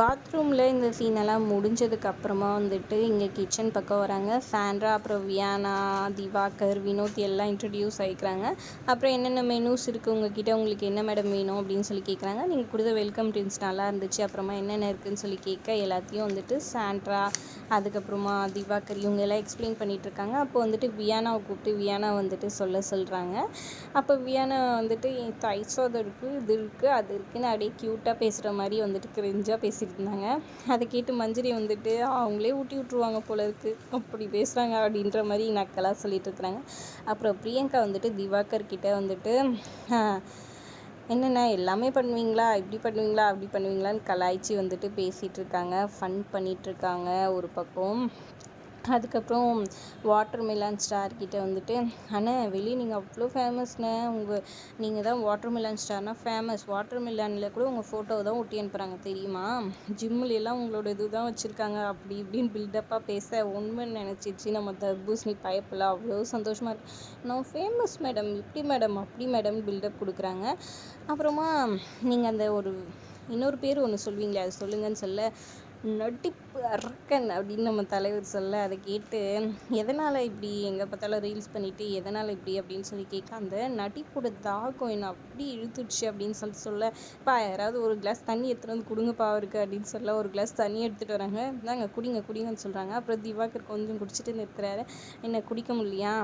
பாத்ரூமில் இந்த சீனெல்லாம் முடிஞ்சதுக்கு அப்புறமா வந்துட்டு இங்கே கிச்சன் பக்கம் வராங்க. சாண்ட்ரா அப்புறம் வியானா திவாகர் வினோத் எல்லாம் இன்ட்ரடியூஸ் ஆகிக்கிறாங்க அப்புறம் என்னென்ன மெனூஸ் இருக்குது உங்ககிட்ட உங்களுக்கு என்ன மேடம் வேணும் அப்படின்னு சொல்லி கேட்குறாங்க நீங்கள் கொடுத்த வெல்கம் ட்ரிங்க்ஸ் நல்லா இருந்துச்சு. அப்புறமா என்னென்ன இருக்குதுன்னு சொல்லி கேட்க எல்லாத்தையும் வந்துட்டு சாண்ட்ரா அதுக்கப்புறமா திவாகர் இவங்க எல்லாம் எக்ஸ்பிளைன் பண்ணிகிட்ருக்காங்க இருக்காங்க அப்போ வந்துட்டு வியானாவை கூப்பிட்டு வியானா வந்துட்டு சொல்ல சொல்கிறாங்க அப்போ வியானா வந்துட்டு தைசோதம் இருக்குது இது இருக்குது அது இருக்குன்னு அப்படியே க்யூட்டாக பேசுகிற மாதிரி வந்துட்டு கிரிஞ்சாக பேசிகிட்டு இருந்தாங்க அதை கேட்டு மஞ்சரி வந்துட்டு அவங்களே ஊட்டி விட்ருவாங்க போல இருக்குது அப்படி பேசுகிறாங்க அப்படின்ற மாதிரி நக்கலாக சொல்லிட்டு இருக்கிறாங்க அப்புறம் பிரியங்கா வந்துட்டு திவாகர் கிட்டே வந்துட்டு என்னென்ன எல்லாமே பண்ணுவீங்களா? இப்படி பண்ணுவீங்களா? அப்படி பண்ணுவீங்களான்னு கலாய்ச்சி வந்துட்டு பேசிகிட்டு இருக்காங்க. ஃபன் பண்ணிகிட்ருக்காங்க இருக்காங்க ஒரு பக்கம். அதுக்கப்புறம் வாட்டர் மெலான் ஸ்டார் கிட்டே வந்துட்டு அண்ணே வெளியே நீங்கள் அவ்வளோ ஃபேமஸ்ண்ணே உங்கள் நீங்கள் தான் வாட்டர் மெலான் ஸ்டார்னால் ஃபேமஸ் வாட்டர் மிலானில் கூட உங்கள் ஃபோட்டோவை தான் ஒட்டி அனுப்புகிறாங்க தெரியுமா? ஜிம்மில் உங்களோட இது தான் வச்சுருக்காங்க. அப்படி இப்படின்னு பில்டப்பாக பேச உண்மைன்னு நினச்சிச்சு நம்ம தர்பூசணி பயப்பில் அவ்வளோ சந்தோஷமாக இருக்கு. நான் ஃபேமஸ் மேடம் இப்படி மேடம் அப்படி மேடம் பில்டப் கொடுக்குறாங்க. அப்புறமா நீங்கள் அந்த ஒரு இன்னொரு பேர் ஒன்று சொல்வீங்களே அது சொல்லுங்கன்னு சொல்ல. நடிப்பு அரக்கன் அப்படின்னு நம்ம தலைவர் சொல்ல அதை கேட்டு எதனால் இப்படி எங்கே பார்த்தாலும் ரீல்ஸ் பண்ணிவிட்டு எதனால் இப்படி? அப்படின்னு சொல்லி கேட்க அந்த நடிப்போட தாகம் என்னை? அப்படி இழுத்துடுச்சு அப்படின்னு சொல்லி சொல்ல பா யாராவது ஒரு கிளாஸ் தண்ணி எடுத்துகிட்டு வந்து கொடுங்கப்பா அவருக்கு அப்படின்னு சொல்ல ஒரு கிளாஸ் தண்ணி எடுத்துகிட்டு வராங்க. இந்தாங்க குடிங்க குடிங்கன்னு சொல்கிறாங்க அப்புறம் திவாகர் கொஞ்சம் குடிச்சிட்டு நிறுத்துறாரு என்ன குடிக்க முடியலையா?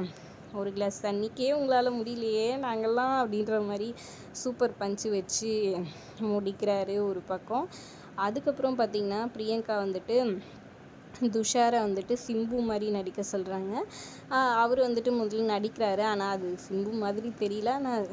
ஒரு கிளாஸ் தண்ணிக்கே உங்களால் முடியலையே நாங்கள்லாம் அப்படின்ற மாதிரி சூப்பர் பஞ்சு வச்சு முடிக்கிறாரு ஒரு பக்கம். அதுக்கப்புறம் பார்த்திங்கன்னா பிரியங்கா வந்துட்டு துஷாரை வந்துட்டு சிம்பு மாதிரி நடிக்க சொல்கிறாங்க அவர் வந்துட்டு முதல்ல நடிக்கிறாரு. ஆனால் அது சிம்பு மாதிரி தெரியல. ஆனால்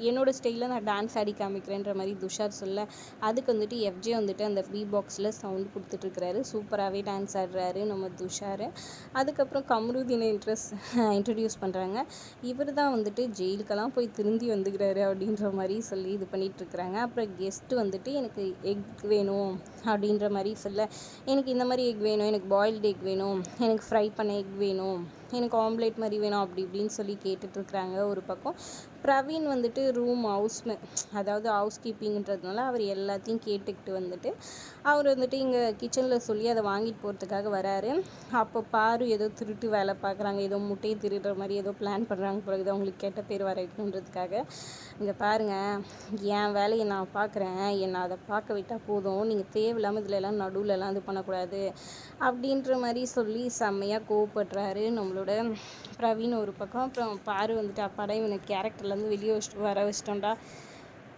என்னோடய ஸ்டைலில் நான் டான்ஸ் ஆடி காமிக்கிறேன்ற மாதிரி துஷார் சொல்ல அதுக்கு வந்துட்டு எஃப்ஜே வந்துட்டு அந்த பி பாக்ஸில் சவுண்ட் கொடுத்துட்ருக்கிறாரு சூப்பராகவே டான்ஸ் ஆடுறாரு நம்ம துஷார். அதுக்கப்புறம் கமருதீனை இன்ட்ரெஸ்ட் இன்ட்ரடியூஸ் பண்ணுறாங்க இவர் தான் வந்துட்டு ஜெயிலுக்கெல்லாம் போய் திருந்தி வந்துக்கிறாரு அப்படின்ற மாதிரி சொல்லி இது பண்ணிகிட்ருக்குறாங்க அப்புறம் கெஸ்ட்டு வந்துட்டு எனக்கு எக் வேணும் அப்படின்ற மாதிரி சொல்ல எனக்கு இந்த மாதிரி எக் வேணும் எனக்கு பாயில்டு எக் வேணும் எனக்கு ஃப்ரை பண்ண எக் வேணும் எனக்கு ஆம்லேட் மாதிரி வேணும் அப்படி இப்படின்னு சொல்லி கேட்டுட்ருக்குறாங்க ஒரு பக்கம். பிரவீன் வந்துட்டு ரூம் ஹவுஸ் அதாவது ஹவுஸ் கீப்பிங்கிறதுனால அவர் எல்லாத்தையும் கேட்டுக்கிட்டு வந்துட்டு அவர் வந்துட்டு இங்கே கிச்சனில் சொல்லி அதை வாங்கிட்டு போகிறதுக்காக வராரு. அப்போ பாரு ஏதோ திருட்டு வேலை பார்க்குறாங்க ஏதோ முட்டையை திருடுற மாதிரி ஏதோ பிளான் பண்ணுறாங்க பிறகு அவங்களுக்கு கெட்ட பேர் வர வைக்கணுன்றதுக்காக. இங்கே பாருங்கள் என் வேலையை நான் பார்க்குறேன் என்னை அதை பார்க்க விட்டால் போதும் நீங்கள் தேவையில்லாமல் இதில் எல்லாம் நடுவுலலாம் இது பண்ணக்கூடாது அப்படின்ற மாதிரி சொல்லி செம்மையாக கோவப்படுறாரு. நம்மளோட பிரவீன் ஒரு பக்கம் அப்புறம் பாரு வந்துட்டு அப்பாடா இவனை கேரக்டர்லேருந்து வெளியே வச்சுட்டு வர வச்சிட்டோம்டா.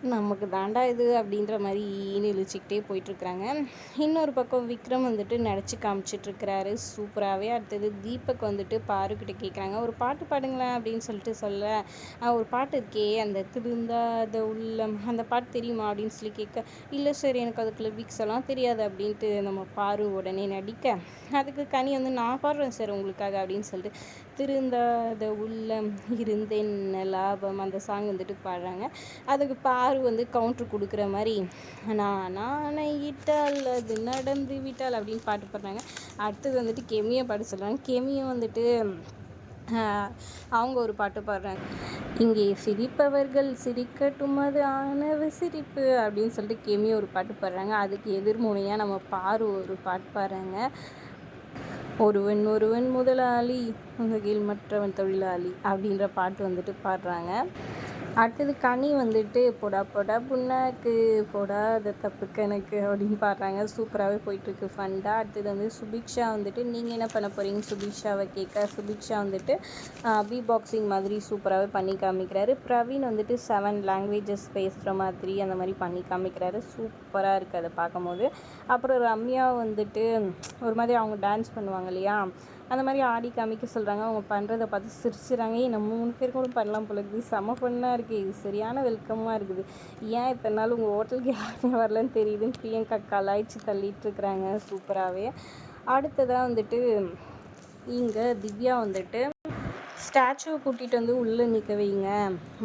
நமக்கு தாண்டா இது அப்படின்ற மாதிரி ஈனு இழிச்சிக்கிட்டே போயிட்டுருக்குறாங்க. இன்னொரு பக்கம் விக்ரம் வந்துட்டு நடிச்சு காமிச்சிட்ருக்கிறாரு. சூப்பராகவே அடுத்தது தீபக் வந்துட்டு பாருக்கிட்ட கேட்குறாங்க. ஒரு பாட்டு பாடுங்களேன் அப்படின்னு சொல்லிட்டு சொல்ல ஒரு பாட்டு இருக்கே அந்த திருந்தாத உள்ளம் அந்த பாட்டு தெரியுமா? அப்படின்னு சொல்லி கேட்க இல்லை சார் எனக்கு அதுக்குள்ள வீக்ஸ் எல்லாம் தெரியாது அப்படின்ட்டு நம்ம பாரு உடனே நடிக்க. அதுக்கு கனி வந்து நான் பாடுறேன் சார் உங்களுக்காக அப்படின்னு சொல்லிட்டு திருந்தாத உள்ளம் இருந்தென்ன லாபம் அந்த சாங் வந்துட்டு பாடுறாங்க. அதுக்கு பாரு வந்து கவுண்ட்ரு கொடுக்குற மாதிரி நான் ஆணையிட்டால் அது நடந்து விட்டால் அப்படின்னு பாட்டு பாடுறாங்க. அடுத்தது வந்துட்டு கெமியை பாட சொல்கிறாங்க கெமியும் வந்துட்டு அவங்க ஒரு பாட்டு பாடுறாங்க. இங்கே சிரிப்பவர்கள் சிரிக்கட்டும் அது ஆணவ சிரிப்பு அப்படின்னு சொல்லிட்டு கெமி ஒரு பாட்டு பாடுறாங்க. அதுக்கு எதிர்முனையாக நம்ம பாரு ஒரு பாட்டு பாடுறாங்க. ஒருவன் ஒருவன் முதலாளி உலகில் மற்றவன் தொழிலாளி அப்படின்ற பாட்டு வந்துட்டு பாடுறாங்க. அடுத்தது கனி வந்துட்டு போடா பொடா புண்ணாக்கு போடாத தப்புக்கு எனக்கு அப்படின்னு பாடுறாங்க. சூப்பராகவே போயிட்டுருக்கு ஃபண்டாக அடுத்தது வந்து சுபிக்ஷா வந்துட்டு நீங்கள் என்ன பண்ண போகிறீங்க சுபிக்ஷாவை கேட்க சுபிக்ஷா வந்துட்டு பி பாக்ஸிங் மாதிரி சூப்பராகவே பண்ணி காமிக்கிறாரு. பிரவீன் வந்துட்டு செவன் லாங்குவேஜஸ் பேசுகிற மாதிரி அந்த மாதிரி பண்ணி காமிக்கிறாரு. சூப்பராக இருக்குது அதை பார்க்கும்போது. அப்புறம் ரம்யா வந்துட்டு ஒரு மாதிரி அவங்க டான்ஸ் பண்ணுவாங்க இல்லையா? அந்த மாதிரி ஆடி காமிக்க சொல்கிறாங்க அவங்க பண்ணுறதை பார்த்து சிரிச்சுறாங்க. ஏன் நம்ம மூணு பேர் கூட பண்ணலாம் போல இருக்குது செம ஃபன்னாக இருக்குது இது சரியான வெல்கமாக இருக்குது. ஏன் இத்தனை நாள் உங்கள் ஹோட்டலுக்கு யாருமே வரலன்னு தெரியுதுன்னு பிரியங்கா கலாய்ச்சி தள்ளிட்டுருக்குறாங்க. சூப்பராகவே. அடுத்ததாக வந்துட்டு இங்கே திவ்யா வந்துட்டு ஸ்டாச்சுவை கூட்டிகிட்டு வந்து உள்ளே நிற்க வைங்க.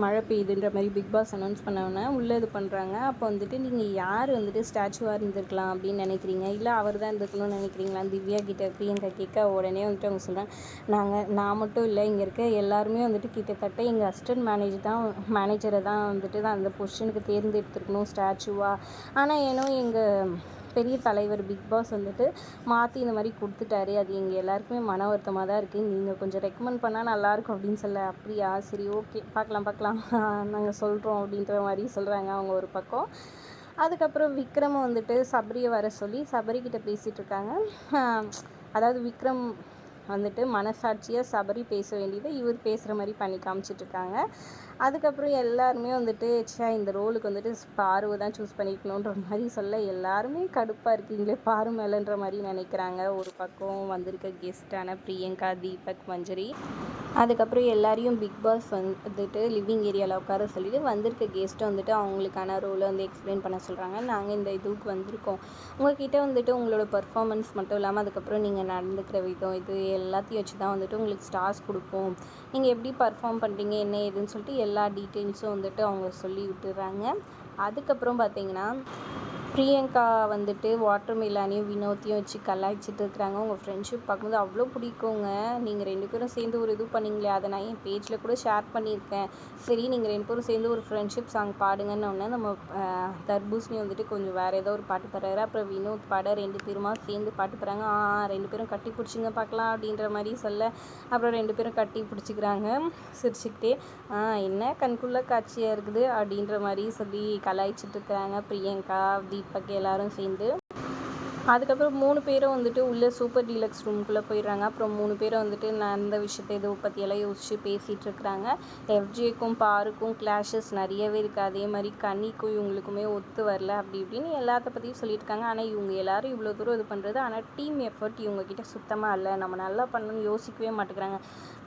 மழை பெய்யுதுன்ற மாதிரி பிக் பாஸ் அனௌன்ஸ் பண்ணோன்னே உள்ளே இது பண்ணுறாங்க அப்போ வந்துட்டு நீங்கள் யார் வந்துட்டு ஸ்டாச்சுவாக இருந்திருக்கலாம் அப்படின்னு நினைக்கிறீங்க? இல்லை அவர் தான் இருந்திருக்கணும்னு நினைக்கிறீங்களா? திவ்யா கிட்ட பிரியங்கா கேட்க உடனே வந்துட்டு அவங்க சொல்கிறாங்க நாங்கள் நான் மட்டும் இல்லை இங்கே இருக்க எல்லாருமே வந்துட்டு கிட்டத்தட்ட எங்கள் அசிஸ்டன்ட் மேனேஜர் தான் மேனேஜரை தான் வந்துட்டு தான் அந்த பொசிஷனுக்கு தேர்ந்தெடுத்துருக்கணும் ஸ்டாச்சுவாக ஆனால் ஏனோ எங்கள் பெரிய தலைவர் பிக் பாஸ் வந்துட்டு மாற்றி இந்த மாதிரி கொடுத்துட்டாரு. அது எங்கள் எல்லாருக்குமே மன வருத்தமாக தான் இருக்குது நீங்கள் கொஞ்சம் ரெக்கமெண்ட் பண்ணால் நல்லாயிருக்கும் அப்படின்னு சொல்ல அப்படியா? சரி ஓகே. பார்க்கலாம் பார்க்கலாம். நாங்கள் சொல்கிறோம் அப்படின்ற மாதிரி சொல்கிறாங்க அவங்க ஒரு பக்கம். அதுக்கப்புறம் விக்ரம் வந்துட்டு சபரியை வர சொல்லி சபரிக்கிட்ட பேசிகிட்டு இருக்காங்க. அதாவது விக்ரம் வந்துட்டு மனசாட்சியாக சபரி பேச வேண்டியதை இவர் பேசுகிற மாதிரி பண்ணி காமிச்சிட்ருக்காங்க. அதுக்கப்புறம் எல்லாருமே வந்துட்டு சே இந்த ரோலுக்கு வந்துட்டு பார்வை தான் சூஸ் பண்ணிக்கணுன்ற மாதிரி சொல்ல எல்லாருமே கடுப்பாக இருக்கீங்களே பாரு மேலன்ற மாதிரி நினைக்கிறாங்க. ஒரு பக்கம் வந்திருக்க கெஸ்ட்டான பிரியங்கா தீபக் மஞ்சரி. அதுக்கப்புறம் எல்லாரையும் பிக் பாஸ் வந்துட்டு லிவிங் ஏரியாவில் உட்கார சொல்லிட்டு வந்திருக்க கெஸ்ட்டை வந்துட்டு அவங்களுக்கான ரோலை வந்து எக்ஸ்பிளைன் பண்ண சொல்கிறாங்க நாங்கள் இந்த இதுக்கு வந்திருக்கோம். உங்கள்கிட்ட வந்துட்டு உங்களோட பர்ஃபாமன்ஸ் மட்டும் இல்லாமல் அதுக்கப்புறம் நீங்கள் நடந்துக்கிற விதம் இது எல்லாத்தையும் வச்சு தான் வந்துட்டு உங்களுக்கு ஸ்டார்ஸ் கொடுப்போம். நீங்கள் எப்படி பர்ஃபார்ம் பண்ணுறீங்க என்ன ஏதுன்னு சொல்லிட்டு எல்லா டீட்டெயில்ஸும் வந்துட்டு அவங்க சொல்லி விட்டுறாங்க. அதுக்கப்புறம் பார்த்தீங்கன்னா பிரியங்கா வந்துட்டு வாட்டர் மிலானையும் வினோத்தையும் வச்சு கலாய்ச்சிட்டு இருக்கிறாங்க. உங்கள் ஃப்ரெண்ட்ஷிப் பார்க்கும்போது அவ்வளோ பிடிக்குங்க. நீங்கள் ரெண்டு பேரும் சேர்ந்து ஒரு இது பண்ணிங்களே அதை நான் என் பேஜில் கூட ஷேர் பண்ணியிருக்கேன். சரி நீங்கள் ரெண்டு பேரும் சேர்ந்து ஒரு ஃப்ரெண்ட்ஷிப் சாங் பாடுங்கன்னு ஒன்று நம்ம தர்பூசணி வந்துட்டு கொஞ்சம் வேறு ஏதோ ஒரு பாட்டு பாடுறாரு. அப்புறம் வினோத் பாட ரெண்டு பேருமா சேர்ந்து பாட்டு பாடுறாங்க. ஆ ரெண்டு பேரும் கட்டி பிடிச்சிங்க பார்க்கலாம் அப்படின்ற மாதிரி சொல்ல அப்புறம் ரெண்டு பேரும் கட்டி பிடிச்சிக்கிறாங்க. சிரிச்சுக்கிட்டே என்ன கண்குள்ள காட்சியாக இருக்குது? அப்படின்ற மாதிரி சொல்லி கலாய்ச்சிட்டு இருக்கிறாங்க பிரியங்கா இப்போ எல்லாரும் சேர்ந்து அதுக்கப்புறம் மூணு பேரும் வந்துட்டு உள்ளே சூப்பர் டீலக்ஸ் ரூம்குள்ளே போயிடுறாங்க. அப்புறம் மூணு பேரும் வந்துட்டு நடந்த விஷயத்தை இதை பற்றியெல்லாம் யோசித்து பேசிகிட்டு இருக்கிறாங்க எஃப்ஜேக்கும் பாருக்கும் கிளாஷஸ் நிறையவே இருக்குது அதே மாதிரி கன்னிக்கும் இவங்களுக்குமே ஒத்து வரல அப்படி இப்படின்னு எல்லாத்த பற்றியும் சொல்லியிருக்காங்க ஆனால் இவங்க எல்லோரும் இவ்வளோ தூரம் இது பண்ணுறது ஆனால் டீம் எஃபர்ட் இவங்கக்கிட்ட சுத்தமாக இல்லை. நம்ம நல்லா பண்ணணும்னு யோசிக்கவே மாட்டேங்கிறாங்க.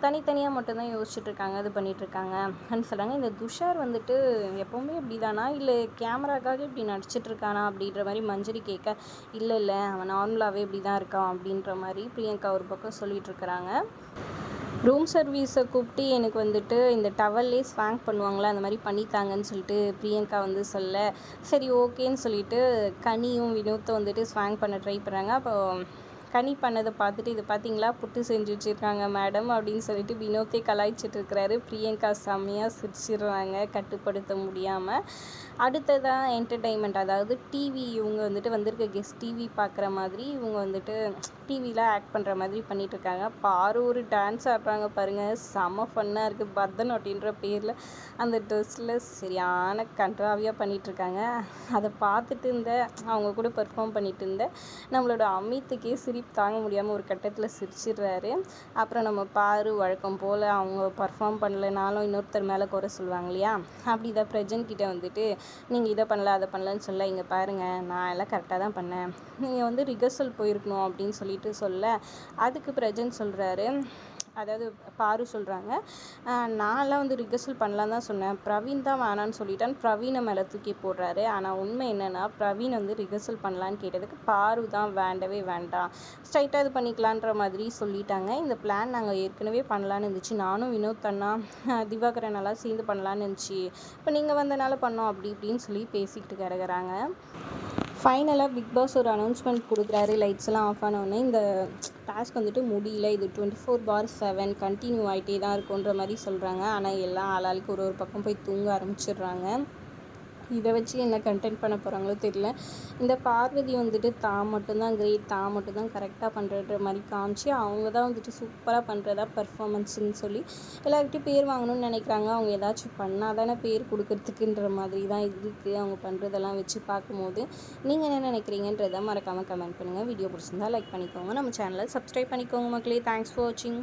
தனித்தனியாக மட்டும்தான் யோசிச்சுட்டு இருக்காங்க இது பண்ணிகிட்ருக்காங்க அப்படின்னு சொல்கிறாங்க இந்த துஷார் வந்துட்டு எப்போவுமே இப்படி தானா இல்லை கேமராக்காக இப்படி நடிச்சிட்ருக்கானா அப்படின்ற மாதிரி மஞ்சரி கேட்க இல்லை இல்லை அவன் நார்மலாகவே இப்படி தான் இருக்கான் அப்படின்ற மாதிரி பிரியங்கா ஒரு பக்கம் சொல்லிகிட்ருக்குறாங்க ரூம் சர்வீஸை கூப்பிட்டு எனக்கு வந்துட்டு இந்த டவல்லே ஸ்வாங் பண்ணுவாங்களா அந்த மாதிரி பண்ணித்தாங்கன்னு சொல்லிட்டு பிரியங்கா வந்து சொல்ல சரி ஓகேன்னு சொல்லிட்டு கனியும் வினோத்தை வந்துட்டு ஸ்வாங் பண்ண ட்ரை பண்ணுறாங்க அப்போ கனி பண்ணதை பார்த்துட்டு இது பார்த்தீங்களா? புட்டு செஞ்சு வச்சுருக்காங்க மேடம் அப்படின்னு சொல்லிட்டு வினோத்தை கலாய்ச்சிட்டு இருக்கிறாரு. பிரியங்கா செம்மையாக சிரிச்சிடுறாங்க கட்டுப்படுத்த முடியாமல் அடுத்ததாக என்டர்டெயின்மெண்ட் அதாவது டிவி இவங்க வந்துட்டு வந்திருக்க கெஸ்ட் டிவி பார்க்குற மாதிரி இவங்க வந்துட்டு டிவியில் ஆக்ட் பண்ணுற மாதிரி பண்ணிகிட்ருக்காங்க பாரு ஒரு டான்ஸ் ஆடுறாங்க பாருங்கள் செம ஃபன்னாக இருக்குது பர்தன் அப்படின்ற பேரில் அந்த ட்ரெஸ்ஸில் சரியான கன்றாவியாக பண்ணிகிட்ருக்காங்க அதை பார்த்துட்டு இருந்த அவங்க கூட பெர்ஃபார்ம் பண்ணிட்டு இருந்த நம்மளோட அமித்துக்கே சிரிப்பு தாங்க முடியாமல் ஒரு கட்டத்தில் சிரிச்சிடுறாரு. அப்புறம் நம்ம பாரு வழக்கம் போல் அவங்க பர்ஃபார்ம் பண்ணலைனாலும் இன்னொருத்தர் மேலே குறை சொல்லுவாங்க இல்லையா? அப்படி இதை பிரஜன் கிட்டே வந்துட்டு நீங்கள் இதை பண்ணல அதை பண்ணலன்னு சொல்ல இங்கே பாருங்கள் நான் எல்லாம் கரெக்டாக தான் பண்ணேன். நீங்கள் வந்து ரிகர்சல் போயிருக்கணும் அப்படின்னு சொல்லிட்டு சொல்ல அதுக்கு பிரஜன் சொல்கிறாரு அதாவது பாரு சொல்கிறாங்க நான்லாம் வந்து ரிகர்சல் பண்ணலாம் தான் சொன்னேன். பிரவீன் தான் வேணான்னு சொல்லிட்டான். பிரவீனை மேலே தூக்கி போடுறாரு. ஆனால் உண்மை என்னென்னா பிரவீன் வந்து ரிகர்சல் பண்ணலான்னு கேட்டதுக்கு பாரு தான் வேண்டவே வேண்டாம். ஸ்ட்ரைட்டாக இது பண்ணிக்கலான்ற மாதிரி சொல்லிட்டாங்க. இந்த பிளான் நாங்கள் ஏற்கனவே பண்ணலான்னு இருந்துச்சு. நானும் வினோத் அண்ணா திவாகரன் எல்லாம் சேர்ந்து பண்ணலான்னு இருந்துச்சு. இப்போ நீங்கள் வந்தனால பண்ணோம் அப்படி இப்படின்னு சொல்லி பேசிக்கிட்டு கிடக்குறாங்க. ஃபைனலாக பிக் பாஸ் ஒரு அனௌன்ஸ்மெண்ட் கொடுக்குறாரு. லைட்ஸ் எல்லாம் ஆஃப் ஆனோடனே இந்த டாஸ்க் வந்துட்டு முடியல. இது twenty four by seven continue ஆகிட்டே தான் இருக்குன்ற மாதிரி சொல்கிறாங்க ஆனால் எல்லாம் ஆளாளுக்கு ஒரு ஒரு பக்கம் போய் தூங்க ஆரம்பிச்சிடுறாங்க. இதை வச்சு என்ன கண்டென்ட் பண்ண போகிறாங்களோ தெரியல. இந்த பார்வதி வந்துட்டு தான் மட்டும்தான் கிரேட் தான் மட்டும்தான் கரெக்டாக பண்ணுற மாதிரி காமிச்சு அவங்க தான் வந்துட்டு சூப்பராக பண்ணுறதா பர்ஃபாமன்ஸ்னு சொல்லி எல்லாருக்கிட்டையும் பேர் வாங்கணும்னு நினைக்கிறாங்க. அவங்க ஏதாச்சும் பண்ணால் தானே பேர் கொடுக்கறதுக்குன்ற மாதிரி தான் இருக்குது அவங்க பண்ணுறதெல்லாம் வச்சு பார்க்கும்போது நீங்கள் என்ன நினைக்கிறீங்கன்றதை மறக்காமல் கமெண்ட் பண்ணுங்கள் வீடியோ பிடிச்சிருந்தா லைக் பண்ணிக்கோங்க. நம்ம சேனலை சப்ஸ்கிரைப் பண்ணிக்கோங்க மக்களே. தேங்க்ஸ் ஃபார் வாட்சிங்